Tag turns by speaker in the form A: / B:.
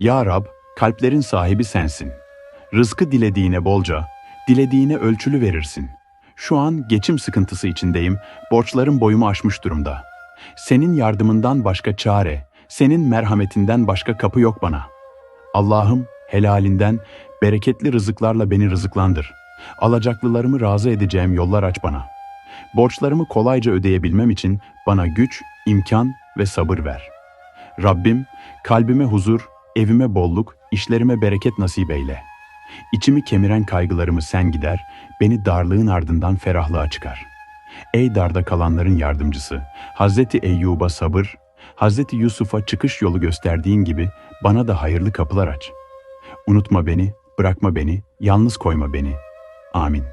A: Ya Rab, kalplerin sahibi sensin. Rızkı dilediğine bolca, dilediğine ölçülü verirsin. Şu an geçim sıkıntısı içindeyim, borçlarım boyumu aşmış durumda. Senin yardımından başka çare, senin merhametinden başka kapı yok bana. Allah'ım helalinden, bereketli rızıklarla beni rızıklandır. Alacaklılarımı razı edeceğim yollar aç bana. Borçlarımı kolayca ödeyebilmem için bana güç, imkan ve sabır ver. Rabbim, kalbime huzur, evime bolluk, işlerime bereket nasip eyle. İçimi kemiren kaygılarımı sen gider, beni darlığın ardından ferahlığa çıkar. Ey darda kalanların yardımcısı, Hazreti Eyyub'a sabır, Hazreti Yusuf'a çıkış yolu gösterdiğin gibi bana da hayırlı kapılar aç. Unutma beni, bırakma beni, yalnız koyma beni. Amin.